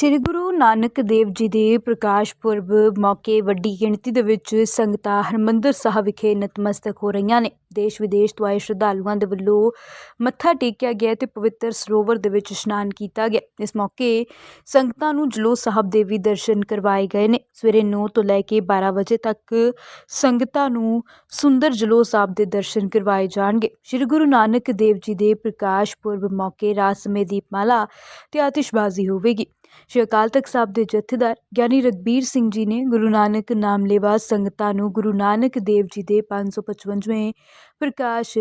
ਸ੍ਰੀ ਗੁਰੂ ਨਾਨਕ ਦੇਵ ਜੀ ਦੇ ਪ੍ਰਕਾਸ਼ ਪੁਰਬ ਮੌਕੇ ਵੱਡੀ ਗਿਣਤੀ ਦੇ ਵਿੱਚ ਸੰਗਤਾਂ ਹਰਿਮੰਦਰ ਸਾਹਿਬ ਵਿਖੇ ਨਤਮਸਤਕ ਹੋ ਰਹੀਆਂ ਨੇ। ਦੇਸ਼ ਵਿਦੇਸ਼ ਤੋਂ ਆਏ ਸ਼ਰਧਾਲੂਆਂ ਦੇ ਵੱਲੋਂ ਮੱਥਾ ਟੇਕਿਆ ਗਿਆ ਤੇ ਪਵਿੱਤਰ ਸਰੋਵਰ ਦੇ ਵਿੱਚ ਇਸ਼ਨਾਨ ਕੀਤਾ ਗਿਆ। ਇਸ ਮੌਕੇ ਸੰਗਤਾਂ ਨੂੰ ਜਲੋ ਸਾਹਿਬ ਦੇ ਵੀ ਦਰਸ਼ਨ ਕਰਵਾਏ ਗਏ ਨੇ। ਸਵੇਰੇ 9 ਤੋਂ ਲੈ ਕੇ 12 ਵਜੇ ਤੱਕ ਸੰਗਤਾਂ ਨੂੰ ਸੁੰਦਰ ਜਲੋ ਸਾਹਿਬ ਦੇ ਦਰਸ਼ਨ ਕਰਵਾਏ ਜਾਣਗੇ। ਸ੍ਰੀ ਗੁਰੂ ਨਾਨਕ ਦੇਵ ਜੀ ਦੇ ਪ੍ਰਕਾਸ਼ ਪੁਰਬ ਮੌਕੇ ਰਾਤ ਸਮੇਂ ਦੀਪਮਾਲਾ ਤੇ ਆਤਿਸ਼ਬਾਜ਼ੀ ਹੋਵੇਗੀ। ਸ਼੍ਰੀ ਅਕਾਲ ਤਖਤ ਸਾਹਿਬ ਦੇ ਜਥੇਦਾਰ ਗਿਆਨੀ ਰਗਬੀਰ ਸਿੰਘ ਜੀ ਨੇ ਗੁਰੂ ਨਾਨਕ ਨਾਮ ਲੈਵਾ ਸੰਗਤਾਂ ਨੂੰ ਗੁਰੂ ਨਾਨਕ ਦੇਵ ਜੀ ਦੇ 555ਵੇਂ ਪ੍ਰਕਾਸ਼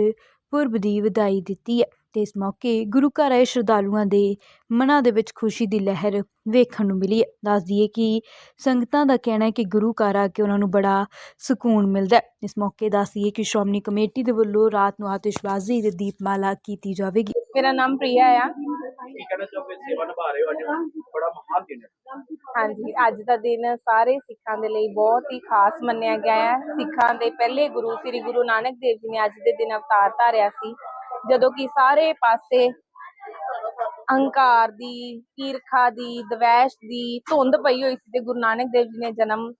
ਪੁਰਬ ਦੀ ਵਧਾਈ ਦਿੱਤੀ ਹੈ ਤੇ ਇਸ ਮੌਕੇ ਗੁਰੂ ਘਰ ਆਏ ਸ਼ਰਧਾਲੂਆਂ ਦੇ ਮਨਾਂ ਦੇ ਵਿੱਚ ਖੁਸ਼ੀ ਦੀ ਲਹਿਰ ਵੇਖਣ ਨੂੰ ਮਿਲੀ ਹੈ। ਦੱਸ ਦਈਏ ਕਿ ਸੰਗਤਾਂ ਦਾ ਕਹਿਣਾ ਹੈ ਕਿ ਗੁਰੂ ਘਰ ਆ ਕੇ ਉਹਨਾਂ ਨੂੰ ਬੜਾ ਸਕੂਨ ਮਿਲਦਾ ਹੈ। ਇਸ ਮੌਕੇ ਦੱਸ ਦਈਏ ਕਿ ਸ਼੍ਰੋਮਣੀ ਕਮੇਟੀ ਦੇ ਵੱਲੋਂ ਰਾਤ ਨੂੰ ਆਤਿਸ਼ਬਾਜ਼ੀ ਤੇ ਦੀਪਮਾਲਾ ਕੀਤੀ ਜਾਵੇਗੀ। ਮੇਰਾ ਨਾਮ ਪ੍ਰਿਆ ਆ। ਕੀ ਕਹਿਣਾ ਚਾਹੋਗੇ? ਸੇਵਾ ਨਿਭਾ ਰਹੇ ਹੋ ਅੱਜ। ਬੜਾ ਮਹਾਨ ਦਿਨ ਹੈ। ਹਾਂਜੀ ਅੱਜ ਦਾ ਦਿਨ ਸਾਰੇ ਸਿੱਖਾਂ ਦੇ ਲਈ ਬਹੁਤ ਹੀ ਖਾਸ ਮੰਨਿਆ ਗਿਆ ਹੈ। ਸਿੱਖਾਂ ਦੇ ਪਹਿਲੇ ਗੁਰੂ ਸ੍ਰੀ ਗੁਰੂ ਨਾਨਕ ਦੇਵ ਜੀ ਨੇ ਅੱਜ ਦੇ ਦਿਨ ਅਵਤਾਰ ਧਾਰਿਆ ਸੀ। ਜਦੋਂ ਕਿ ਸਾਰੇ ਪਾਸੇ ਅਹੰਕਾਰ ਦੀ ਈਰਖਾ ਦੀ ਦਵੈਸ਼ ਦੀ ਧੁੰਦ ਪਈ ਹੋਈ ਸੀ ਤੇ ਗੁਰੂ ਨਾਨਕ ਦੇਵ ਜੀ ਨੇ ਜਨਮ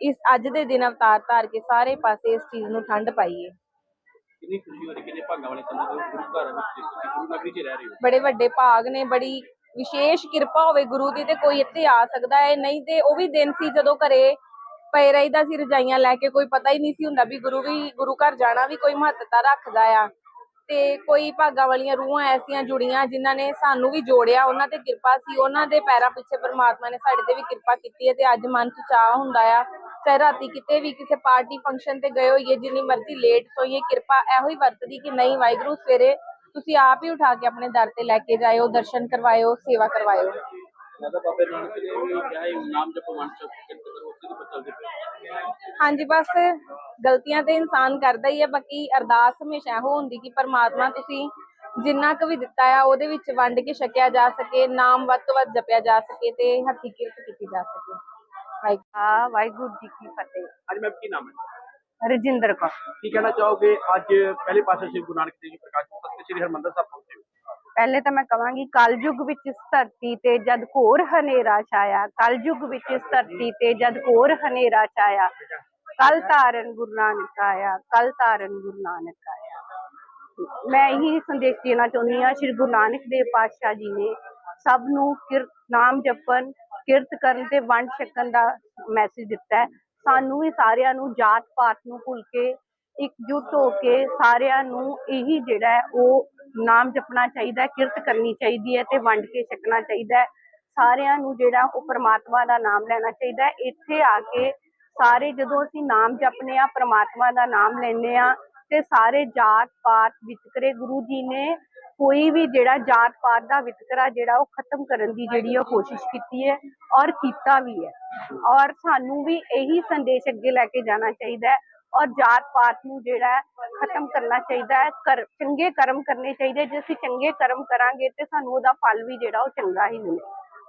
ਇਸ ਅੱਜ ਦੇ ਦਿਨ ਅਵਤਾਰ ਧਾਰ ਕੇ ਸਾਰੇ ਪਾਸੇ ਇਸ ਚੀਜ਼ ਨੂੰ ਠੰਡ ਪਾਈ ਹੈ ਕਿੰਨੀ ਖੁਸ਼ੀ ਹੋ ਰਹੀ, ਕਿੰਨੇ ਭਾਗਾਂ ਵਾਲੇ ਸਮਝਦੇ ਹੋ ਗੁਰੂ ਘਰ ਵਿੱਚ ਤੁਸੀਂ ਗੁਰੂ ਨਗਰੀ 'ਚ ਰਹਿ ਰਹੇ ਹੋ? ਬੜੇ ਵੱਡੇ ਭਾਗ ਨੇ, ਬੜੀ ਵਿਸ਼ੇਸ਼ ਕਿਰਪਾ ਹੋਵੇ ਗੁਰੂ ਦੀ ਤੇ ਕੋਈ ਇੱਥੇ ਆ ਸਕਦਾ ਹੈ। ਨਹੀਂ ਤੇ ਉਹ ਵੀ ਦਿਨ ਸੀ ਜਦੋਂ ਘਰੇ ਪਏ ਰਹੀਦਾ ਸੀ, ਰਜਾਈਆਂ ਲੈ ਕੇ, ਕੋਈ ਪਤਾ ਹੀ ਨਹੀਂ ਸੀ ਹੁੰਦਾ ਵੀ ਗੁਰੂ ਵੀ, ਗੁਰੂ ਘਰ ਜਾਣਾ ਵੀ ਕੋਈ ਮਹੱਤਤਾ ਰੱਖਦਾ ਆ। ਤੇ ਕੋਈ ਭਾਗਾਂ ਵਾਲੀਆਂ ਰੂਹਾਂ ਐਸੀਆਂ ਜੁੜੀਆਂ ਜਿਨ੍ਹਾਂ ਨੇ ਸਾਨੂੰ ਵੀ ਜੋੜਿਆ, ਉਹਨਾਂ ਤੇ ਕਿਰਪਾ ਸੀ। ਉਹਨਾਂ ਦੇ ਪੈਰਾਂ ਪਿੱਛੇ ਪਰਮਾਤਮਾ ਨੇ ਸਾਡੇ ਤੇ ਵੀ ਕਿਰਪਾ ਕੀਤੀ ਹੈ ਤੇ ਅੱਜ ਮਨ ਚ ਚਾਹ ਹੁੰਦਾ ਆ ਚਾਹੇ ਰਾਤੀ ਕਿਤੇ ਵੀ ਕਿਸੇ ਪਾਰਟੀ ਫੰਕਸ਼ਨ ਤੇ ਗਏ ਹੋਈਏ ਜਿੰਨੀ ਮਰਜ਼ੀ ਲੇਟ ਸੋਈਏ ਕਿਰਪਾ ਇਹੋ ਹੀ ਵਰਤਦੀ ਕਿ ਨਹੀਂ ਵਾਹਿਗੁਰੂ ਸਵੇਰੇ ਤੁਸੀਂ ਆਪ ਹੀ ਉਠਾ ਕੇ ਆਪਣੇ ਦਰ ਤੇ ਲੈ ਕੇ ਜਾਇਓ ਦਰਸ਼ਨ ਕਰਵਾਇਓ ਸੇਵਾ ਕਰਵਾਇਓ। ਹਾਂਜੀ ਬਸ ਗਲਤੀਆਂ ਤੇ ਇਨਸਾਨ ਕਰਦਾ ਹੀ ਹੈ ਬਾਕੀ ਅਰਦਾਸ ਹਮੇਸ਼ਾ ਇਹੋ ਹੁੰਦੀ ਕਿ ਪਰਮਾਤਮਾ ਤੁਸੀਂ ਜਿੰਨਾ ਕੁ ਵੀ ਦਿੱਤਾ ਆ ਉਹਦੇ ਵਿੱਚ ਵੰਡ ਕੇ ਛਕਿਆ ਜਾ ਸਕੇ ਨਾਮ ਵੱਧ ਤੋਂ ਵੱਧ ਜਪਿਆ ਜਾ ਸਕੇ ਤੇ ਹੱਥੀ ਕਿਰਤ ਕੀਤੀ ਜਾ ਸਕੇ। ਵਾਹਿਗੁਰੂ ਵਾਹਿਗੁਰੂ ਜੀ ਕੀ ਫਤਿਹ। ਅੱਜ ਮੈਂ ਕੀ ਨਾਮ ਹੈ? ਰਜਿੰਦਰ ਕੌਰ। ਕੀ ਕਹਿਣਾ ਚਾਹੋਗੇ? ਅੱਜ ਪਹਿਲੇ ਪਾਸੇ ਸ੍ਰੀ ਗੁਰੂ ਨਾਨਕ ਦੇਵ ਜੀ ਪ੍ਰਕਾਸ਼ ਤੇ ਸ੍ਰੀ ਹਰਿਮੰਦਰ ਸਾਹਿਬ ਪਹੁੰਚੇ ਹੋ। ਪਹਿਲੇ ਤਾਂ ਮੈਂ ਕਵਾਂਗੀ ਕਲਯੁਗ ਵਿੱਚ ਇਸ ਧਰਤੀ ਤੇ ਜਦ ਘੋਰ ਹਨੇਰਾ ਛਾਇਆ ਕਲਯੁਗ ਵਿੱਚ ਇਸ ਧਰਤੀ ਤੇ ਜਦ ਘੋਰ ਹਨੇਰਾ ਛਾਇਆ ਕਲ ਤਾਰਨ ਗੁਰੂ ਨਾਨਕ ਆਇਆ ਕਲ ਤਾਰਨ ਗੁਰੂ ਨਾਨਕ ਆਇਆ। ਮੈਂ ਇਹੀ ਸੰਦੇਸ਼ ਦੇਣਾ ਚਾਹੁੰਦੀ ਹਾਂ ਸ਼੍ਰੀ ਗੁਰੂ ਨਾਨਕ ਦੇਵ ਪਾਤਸ਼ਾਹ ਜੀ ਨੇ ਸਭ ਨੂੰ ਕਿਰਤ ਨਾਮ ਜਪਣ ਕਿਰਤ ਕਰਨ ਤੇ ਵੰਡ ਛਕਣ ਦਾ ਮੈਸੇਜ ਦਿੱਤਾ ਹੈ। ਸਾਨੂੰ ਵੀ ਸਾਰਿਆਂ ਨੂੰ ਜਾਤ ਪਾਤ ਨੂੰ ਭੁੱਲ ਕੇ, ਇਕਜੁੱਟ ਹੋ ਕੇ ਸਾਰਿਆਂ ਨੂੰ ਇਹੀ ਜਿਹੜਾ ਹੈ, ਉਹ ਨਾਮ ਜਪਣਾ ਚਾਹੀਦਾ ਹੈ, ਕਿਰਤ ਕਰਨੀ ਚਾਹੀਦੀ ਹੈ ਤੇ ਵੰਡ ਕੇ ਛਕਣਾ ਚਾਹੀਦਾ ਹੈ। ਸਾਰਿਆਂ ਨੂੰ ਜਿਹੜਾ ਉਹ ਪ੍ਰਮਾਤਮਾ ਦਾ ਨਾਮ ਲੈਣਾ ਚਾਹੀਦਾ ਹੈ। ਇੱਥੇ ਆ ਕੇ ਸਾਰੇ ਜਦੋਂ ਅਸੀਂ ਨਾਮ ਜਪਨੇ ਆ, ਪ੍ਰਮਾਤਮਾ ਦਾ ਨਾਮ ਲੈਨੇ ਆ ਤੇ ਸਾਰੇ ਜਾਤ ਪਾਤ ਵਿਤਕਰੇ ਗੁਰੂ ਜੀ ਨੇ ਕੋਈ ਵੀ ਜਿਹੜਾ ਜਾਤ ਪਾਤ ਦਾ ਵਿਤਕਰਾ ਜਿਹੜਾ ਉਹ ਖਤਮ ਕਰਨ ਦੀ ਜਿਹੜੀ ਉਹ ਕੋਸ਼ਿਸ਼ ਕੀਤੀ ਹੈ ਔਰ ਕੀਤਾ ਵੀ ਹੈ। ਔਰ ਸਾਨੂੰ ਵੀ ਇਹੀ ਸੰਦੇਸ਼ ਅੱਗੇ ਲੈ ਕੇ ਜਾਣਾ ਚਾਹੀਦਾ ਹੈ ਔਰ ਜਾਤ ਪਾਤ ਨੂੰ ਜਿਹੜਾ ਖਤਮ ਕਰਨਾ ਚਾਹੀਦਾ ਹੈ ਕਰ ਚੰਗੇ ਕਰਮ ਕਰਨੇ ਚਾਹੀਦੇ। ਜੇ ਅਸੀਂ ਚੰਗੇ ਕਰਮ ਕਰਾਂਗੇ ਤੇ ਸਾਨੂੰ ਉਹਦਾ ਫਲ ਵੀ ਜਿਹੜਾ ਉਹ ਚੰਗਾ ਹੀ ਮਿਲੇ।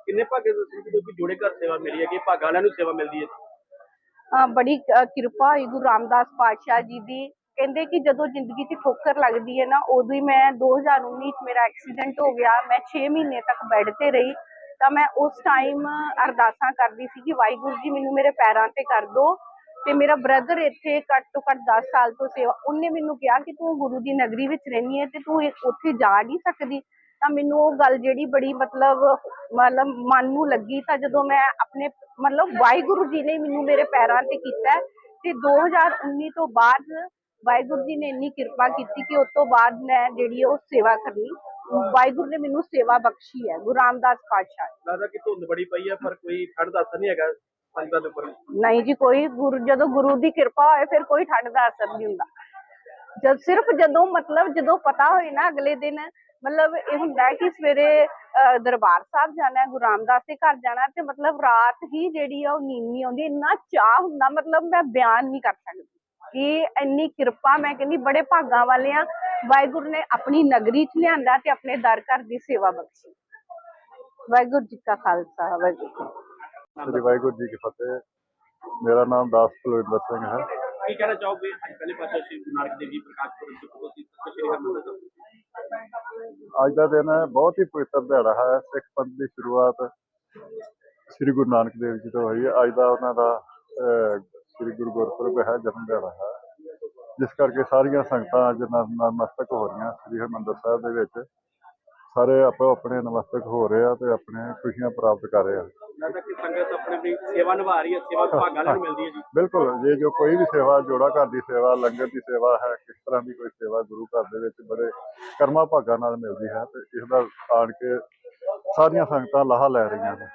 ਕਿੰਨੇ ਭਾਗੇ ਤੁਸੀਂ ਜਦੋਂ ਕਿ ਜੋੜੇ ਘਰ ਸੇਵਾ ਮਿਲੀ ਹੈ ਕਿ ਭਾਗਾਂ ਵਾਲਿਆਂ ਨੂੰ ਸੇਵਾ ਮਿਲਦੀ ਹੈ ਬੜੀ ਕਿਰਪਾ ਹੋਈ ਗੁਰੂ ਰਾਮਦਾਸ ਪਾਤਸ਼ਾਹ ਜੀ ਦੀ। ਕਹਿੰਦੇ ਕਿ ਜਦੋਂ ਜ਼ਿੰਦਗੀ 'ਚ ਠੋਕਰ ਲੱਗਦੀ ਹੈ ਨਾ, ਉਦੋਂ ਹੀ ਮੈਂ 2019 'ਚ ਮੇਰਾ ਐਕਸੀਡੈਂਟ ਹੋ ਗਿਆ, ਮੈਂ 6 ਮਹੀਨੇ ਤੱਕ ਬੈੱਡ ਤੇ ਰਹੀ, ਤਾਂ ਮੈਂ ਉਸ ਟਾਈਮ ਅਰਦਾਸਾਂ ਕਰਦੀ ਸੀ ਕਿ ਵਾਹਿਗੁਰੂ ਜੀ ਮੈਨੂੰ ਮੇਰੇ ਪੈਰਾਂ ਤੇ ਕਰ ਦੋ ਤੇ ਮੇਰਾ ਬ੍ਰਦਰ ਇੱਥੇ ਘੱਟ ਤੋਂ ਘੱਟ 10 ਸਾਲ ਤੋਂ ਸੇਵਾ, ਉਹਨੇ ਮੈਨੂੰ ਕਿਹਾ ਕਿ ਤੂੰ ਗੁਰੂ ਦੀ ਨਗਰੀ ਵਿੱਚ ਰਹਿੰਦੀ ਹੈ ਤੇ ਤੂੰ ਇਹ- ਉੱਥੇ ਜਾ ਨਹੀਂ ਸਕਦੀ। ਤਾਂ ਮੈਨੂੰ ਉਹ ਗੱਲ ਜਿਹੜੀ ਬੜੀ ਮਤਲਬ ਮਤਲਬ ਮਨ ਨੂੰ ਲੱਗੀ, ਤਾਂ ਜਦੋਂ ਮੈਂ ਆਪਣੇ, ਮਤਲਬ ਵਾਹਿਗੁਰੂ ਜੀ ਨੇ ਮੈਨੂੰ ਮੇਰੇ ਪੈਰਾਂ ਤੇ ਕੀਤਾ ਹੈ ਤੇ 2019 ਤੋਂ ਬਾਅਦ ਵਾਹਿਗੁਰੂ ਜੀ ਨੇ ਇੰਨੀ ਕਿਰਪਾ ਕੀਤੀ ਕਿ ਉਸ ਤੋਂ ਬਾਅਦ ਮੈਂ ਜਿਹੜੀ ਉਹ ਸੇਵਾ ਕਰਨੀ ਵਾਹਿਗੁਰੂ ਨੇ ਮੈਨੂੰ ਸੇਵਾ ਬਖਸ਼ੀ ਹੈ ਗੁਰੂ ਰਾਮਦਾਸ ਪਾਤਸ਼ਾਹ ਲੱਗਦਾ ਕਿ ਧੁੰਦ ਬੜੀ ਪਈ ਹੈ ਪਰ ਕੋਈ ਠੰਡ ਦਾ ਅਸਰ ਨਹੀਂ ਹੈਗਾ ਸੰਗਤਾਂ ਦੇ ਉੱਪਰ। ਨਹੀਂ ਜੀ ਕੋਈ ਗੁਰੂ ਜਦੋਂ ਗੁਰੂ ਦੀ ਕਿਰਪਾ ਹੋਏ ਫਿਰ ਕੋਈ ਠੰਡ ਦਾ ਅਸਰ ਨਹੀਂ ਹੁੰਦਾ। ਜਦ ਸਿਰਫ ਜਦੋਂ ਮਤਲਬ ਜਦੋਂ ਪਤਾ ਹੋਏ ਨਾ ਅਗਲੇ ਦਿਨ ਮਤਲਬ ਇਹ ਹੁੰਦਾ ਹੈ ਕਿ ਸਵੇਰੇ ਦਰਬਾਰ ਸਾਹਿਬ ਜਾਣਾ ਗੁਰੂ ਰਾਮਦਾਸ ਦੇ ਘਰ ਜਾਣਾ ਤੇ ਮਤਲਬ ਰਾਤ ਹੀ ਜਿਹੜੀ ਆ ਉਹ ਨੀਂਦ ਨਹੀਂ ਆਉਂਦੀ ਇੰਨਾ ਚਾਹ ਹੁੰਦਾ ਮਤਲਬ ਮੈਂ ਬਿਆਨ ਨਹੀਂ ਕਰ ਸਕਦੀ। ਕਿ ਇੰਨੀ ਕਿਰਪਾ ਮੈਂ ਕਹਿੰਦੀ ਬੜੇ ਭਾਗਾਂ ਵਾਲੇ ਆ। ਵਾਹਿਗੁਰੂ ਨੇ ਆਪਣੀ ਨਗਰੀ 'ਚ ਲਿਆਂਦਾ ਤੇ ਆਪਣੇ ਦਰ ਘਰ ਦੀ ਸੇਵਾ ਬਖਸ਼ੀ। ਵਾਹਿਗੁਰੂ ਜੀ ਕਾ ਖਾਲਸਾ ਵਾਹਿਗੁਰੂ। ਸ੍ਰੀ ਵਾਹਿਗੁਰੂ ਜੀ ਕੀ ਫਤਿਹ। ਮੇਰਾ ਨਾਮ ਦਾਸ ਕੁਲਵਿੰਦਰ ਸਿੰਘ ਹੈ। ਕੀ ਕਹਿਣਾ ਚਾਹੋਗੇ? ਅੱਜ ਪਹਿਲੇ ਪਾਸੇ ਸ੍ਰੀ ਗੁਰੂ ਨਾਨਕ ਦੇਵ ਜੀ ਪ੍ਰਕਾਸ਼ ਪੁਰਬ ਤੇ ਤੁਸੀਂ ਸ੍ਰੀ ਹਰਿਮੰਦਰ ਸਾਹਿਬ ਅੱਜ ਦਾ ਦਿਨ ਬਹੁਤ ਹੀ ਪਵਿੱਤਰ ਦਿਹਾੜਾ ਹੈ। ਸਿੱਖ ਪੰਥ ਦੀ ਸ਼ੁਰੂਆਤ ਸ੍ਰੀ ਗੁਰੂ ਨਾਨਕ ਦੇਵ ਜੀ ਤੋਂ ਹੋਈ ਹੈ। ਅੱਜ ਦਾ ਉਹਨਾਂ ਦਾ ਸ੍ਰੀ ਗੁਰੂ ਗੁਰਪੁਰਬ ਹੈ ਜਨਮ ਦਿਹਾੜਾ ਹੈ। ਜਿਸ ਕਰਕੇ ਸਾਰੀਆਂ ਸੰਗਤਾਂ ਅੱਜ ਨ- ਨਤਮਸਤਕ ਹੋ ਰਹੀਆਂ। ਸ੍ਰੀ ਹਰਿਮੰਦਰ ਸਾਹਿਬ ਦੇ ਵਿੱਚ ਸਾਰੇ ਆਪੋ ਆਪਣੇ ਨਮਸਤਕ ਹੋ ਰਹੇ ਆ ਤੇ ਆਪਣੇ ਖੁਸ਼ੀਆਂ ਪ੍ਰਾਪਤ ਕਰ ਰਹੇ ਆ। ਲੱਗਦਾ ਕਿ ਸੰਗਤ ਆਪਣੇ ਵੀ ਸੇਵਾ ਨਿਭਾ ਰਹੀ ਹੈ ਸੇਵਾ ਭਾਗਾਂ ਨੂੰ ਮਿਲਦੀ ਹੈ ਜੀ। ਬਿਲਕੁਲ ਜੇ ਜੋ ਕੋਈ ਵੀ ਸੇਵਾ ਜੋੜਾ ਘਰ ਦੀ ਸੇਵਾ ਲੰਗਰ ਦੀ ਸੇਵਾ ਹੈ ਕਿਸ ਤਰ੍ਹਾਂ ਦੀ ਕੋਈ ਸੇਵਾ ਗੁਰੂ ਘਰ ਦੇ ਵਿੱਚ ਬੜੇ ਕਰਮਾਂ ਭਾਗਾਂ ਨਾਲ ਮਿਲਦੀ ਹੈ ਤੇ ਇਸ ਦਾ ਆਣ ਕੇ ਸਾਰੀਆਂ ਸੰਗਤਾਂ ਲਾਹਾ ਲੈ ਰਹੀਆਂ ਨੇ।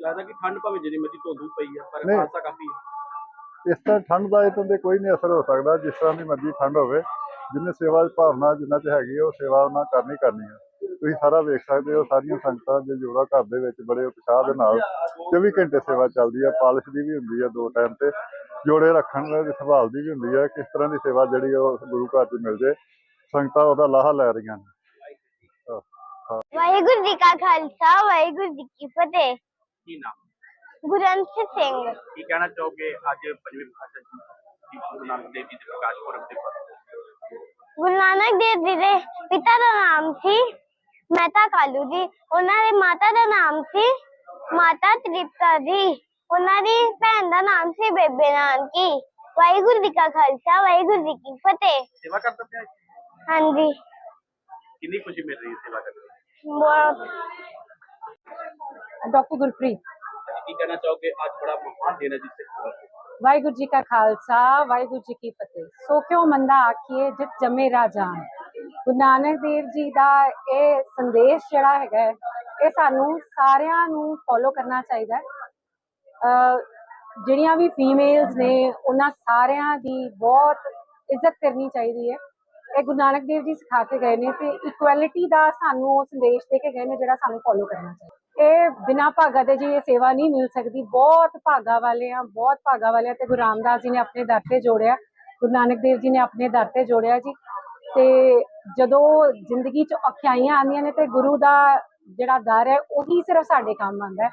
ਲੱਗਦਾ ਕਿ ਠੰਡ ਭਾਵੇਂ ਜਿੰਨੀ ਮਰਜ਼ੀ ਧੁੰਦ ਪਈ ਹੈ ਪਰ। ਖਾਸਾ ਕਾਫੀ ਇਸ ਤਰ੍ਹਾਂ ਠੰਡ ਦਾ ਇਤੋਂ ਤੇ ਕੋਈ ਨਹੀਂ ਅਸਰ ਹੋ ਸਕਦਾ ਜਿਸ ਤਰ੍ਹਾਂ ਦੀ ਮਰਜ਼ੀ ਠੰਡ ਹੋਵੇ। ਜਿੰਨੇ ਸੇਵਾ ਦੀ ਭਾਵਨਾ ਜਿੰਨਾ ਚ ਹੈਗੀ ਉਹ ਸੇਵਾ ਉਹਨਾਂ ਕਰਨੀ ਕਰਨੀ ਹੈ ਤੁਸੀਂ ਸਾਰਾ ਵੇਖ ਸਕਦੇ ਹੋ ਸਾਰੀਆਂ ਸੰਗਤਾਂ ਦੇ ਜੋੜਾ ਘਰ ਦੇ ਵਿੱਚ ਬੜੇ ਉਤਸ਼ਾਹ ਦੇ ਨਾਲ 24 ਘੰਟੇ ਸੇਵਾ ਚੱਲਦੀ ਹੈ ਪਾਲਿਸ਼ ਦੀ ਵੀ ਹੁੰਦੀ ਹੈ ਦੋ ਟਾਈਮ ਤੇ ਜੋੜੇ ਰੱਖਣ ਦੀ ਸੰਭਾਲ ਦੀ ਵੀ ਹੁੰਦੀ ਹੈ ਕਿਸ ਤਰ੍ਹਾਂ ਦੀ ਸੇਵਾ ਜਿਹੜੀ ਉਹ ਗੁਰੂ ਘਰ 'ਚ ਮਿਲ ਜੇ ਸੰਗਤਾਂ ਉਹਦਾ ਲਾਹਾ ਲੈ ਰਹੀਆਂ ਨੇ। ਵਾਹਿਗੁਰੂ ਜੀ ਕਾ ਖਾਲਸਾ ਵਾਹਿਗੁਰੂ ਜੀ ਕੀ ਫਤਿਹ। ਕੀ ਨਾਮ? ਗੁਰੰਤ ਸਿੰਘ ਕੀ ਕਹਿਣਾ ਚਾਹੋਗੇ ਅੱਜ ਪੰਜਵੇਂ ਪਾਤਸ਼ਾਹ ਜੀ ਗੁਰੂ ਨਾਨਕ ਦੇਵ ਜੀ ਦੇ ਪ੍ਰਕਾਸ਼ ਪੁਰਬ ਦੇ ਉੱਪਰ ਗੁਰੂ ਨਾਨਕ ਦੇਵ ਜੀ ਦੇ ਪਿਤਾ ਦਾ ਨਾਮ ਸੀ ਮਹਿਤਾ ਕਾਲੂ ਜੀ ਉਹਨਾਂ ਦੇ ਮਾਤਾ ਦਾ ਨਾਮ ਸੀ ਮਾਤਾ ਤ੍ਰਿਪਤਾ ਜੀ ਉਹਨਾਂ ਦੀ ਭੈਣ ਦਾ ਨਾਮ ਸੀ ਬੇਬੇ ਨਾਨਕੀ ਵਾਹਿਗੁਰੂ ਜੀ ਕਾ ਖਾਲਸਾ ਵਾਹਿਗੁਰੂ ਜੀ ਕੀ ਫਤਿਹ ਸੇਵਾ ਕਰਦੇ ਪਿਆ ਹਾਂਜੀ ਕਿੰਨੀ ਖੁਸ਼ੀ ਮਿਲ ਰਹੀ ਹੈ ਸੇਵਾ ਕਰਕੇ ਬਹੁਤ ਡਾਕਟਰ ਗੁਰਪ੍ਰੀਤ ਕੀ ਕਹਿਣਾ ਚਾਹੋਗੇ? ਅੱਜ ਬੜਾ ਮਹਾਨ ਦਿਨ ਹੈ ਜੀ ਸਿੱਖ ਵਾਹਿਗੁਰੂ ਜੀ ਕਾ ਖਾਲਸਾ, ਵਾਹਿਗੁਰੂ ਜੀ ਕੀ ਫਤਿਹ। ਸੋ ਕਿਉ ਮੰਦਾ ਆਖੀਏ, ਜਿਤ ਜੰਮੇ ਰਾਜਾਨ ਗੁਰੂ ਨਾਨਕ ਦੇਵ ਜੀ ਦਾ ਇਹ ਸੰਦੇਸ਼ ਜਿਹੜਾ ਹੈਗਾ ਇਹ ਸਾਨੂੰ ਸਾਰਿਆਂ ਨੂੰ ਫੋਲੋ ਕਰਨਾ ਚਾਹੀਦਾ ਹੈ। ਅਹ ਜਿਹੜੀਆਂ ਵੀ ਫੀਮੇਲਸ ਨੇ, ਉਹਨਾਂ ਸਾਰਿਆਂ ਦੀ ਬਹੁਤ ਇੱਜ਼ਤ ਕਰਨੀ ਚਾਹੀਦੀ ਹੈ। ਇਹ ਗੁਰੂ ਨਾਨਕ ਦੇਵ ਜੀ ਸਿਖਾ ਕੇ ਗਏ ਨੇ ਤੇ ਇਕੁਐਲਿਟੀ ਦਾ ਸਾਨੂੰ ਉਹ ਸੰਦੇਸ਼ ਦੇ ਕੇ ਗਏ ਨੇ, ਜਿਹੜਾ ਸਾਨੂੰ ਫੋਲੋ ਕਰਨਾ ਚਾਹੀਦਾ। ਇਹ ਬਿਨਾਂ ਭਾਗਾ ਦੇ ਜੀ ਇਹ ਸੇਵਾ ਨਹੀਂ ਮਿਲ ਸਕਦੀ। ਬਹੁਤ ਭਾਗਾ ਵਾਲੇ ਆ ਬਹੁਤ ਭਾਗਾ ਵਾਲੇ ਆ ਤੇ ਗੁਰੂ ਰਾਮਦਾਸ ਜੀ ਨੇ ਆਪਣੇ ਦਰ ਤੇ ਜੋੜਿਆ। ਗੁਰੂ ਨਾਨਕ ਦੇਵ ਜੀ ਨੇ ਆਪਣੇ ਦਰ ਤੇ ਜੋੜਿਆ ਜੀ। ਤੇ ਜਦੋਂ ਜ਼ਿੰਦਗੀ 'ਚ ਔਖਿਆਈਆਂ ਆਉਂਦੀਆਂ ਨੇ ਤੇ ਗੁਰੂ ਦਾ ਜਿਹੜਾ ਦਰ ਹੈ ਉਹੀ ਸਿਰਫ ਸਾਡੇ ਕੰਮ ਆਉਂਦਾ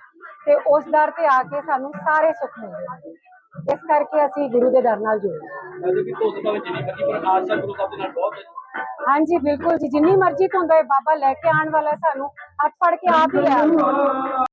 ਤੇ ਉਸ ਦਰ ਤੇ ਆ ਕੇ ਸਾਨੂੰ ਸਾਰੇ ਸੁੱਖ ਮਿਲਦੇ ਇਸ ਕਰਕੇ ਅਸੀਂ ਗੁਰੂ ਦੇ ਦਰ ਨਾਲ ਜੁੜੇ ਹਾਂਜੀ ਬਿਲਕੁਲ ਜੀ। ਜਿੰਨੀ ਮਰਜ਼ੀ ਧੁੰਦ ਹੋਏ ਬਾਬਾ ਲੈ ਕੇ ਆਉਣ ਵਾਲਾ ਸਾਨੂੰ ਹੱਥ ਫੜ ਕੇ ਆਪ ਹੀ ਲੈ ਆਉਂਦਾ